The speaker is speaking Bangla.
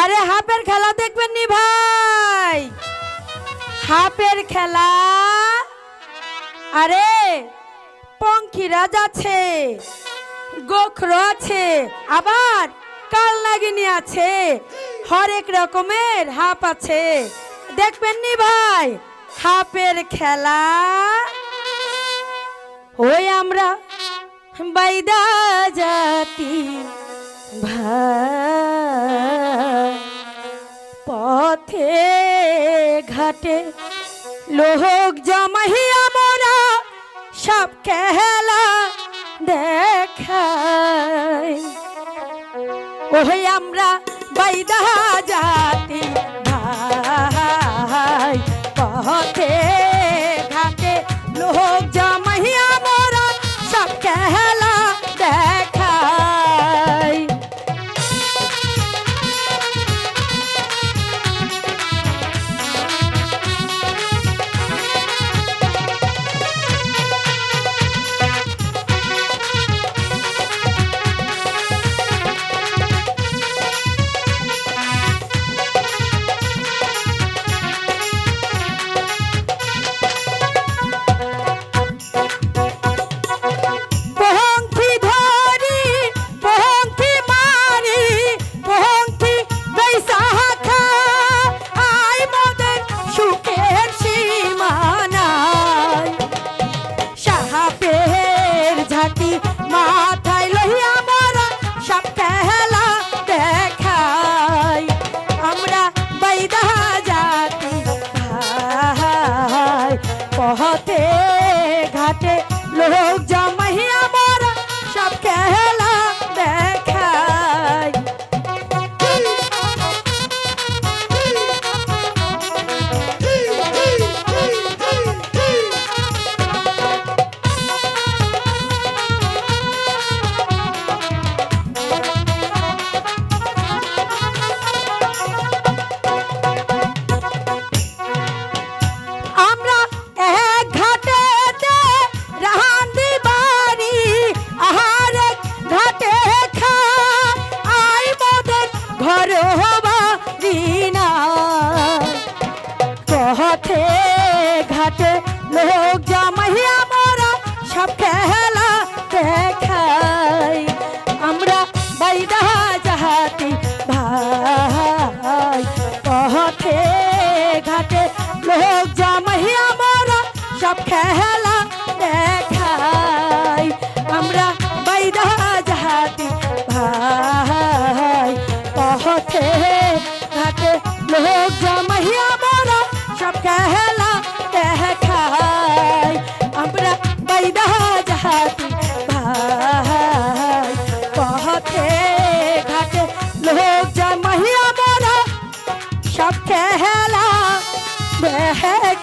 আরে হাপের খেলা দেখবেন নি ভাই? হাপের খেলা? আরে, পঙ্খিরাজ আছে, গোখর আছে, আবার কাল নাগিনী আছে, হরেক রকমের হাপ আছে। দেখবেন নি ভাই, হাপের খেলা? ওই আমরা বাইদা জাতি ভাই। পথে ঘাটে লোক জমাহিয়া মোরা সব খেলা দেখায় ওহে আমরা বাইদা জাতি ভাই পথে ঘাটে লোক জমাইয়া মোরা সব খেলা দেখাই আমরা বাইদা জাহাতি ভাই পথে ঘাটে লোক জমাইয়া মোরা সব খেলা দেখাই আমরা বাইদা জাহাতি ভাই পথে ঘাটে লোক জমাইয়া মোরা সব খেলা খেলা দেখাই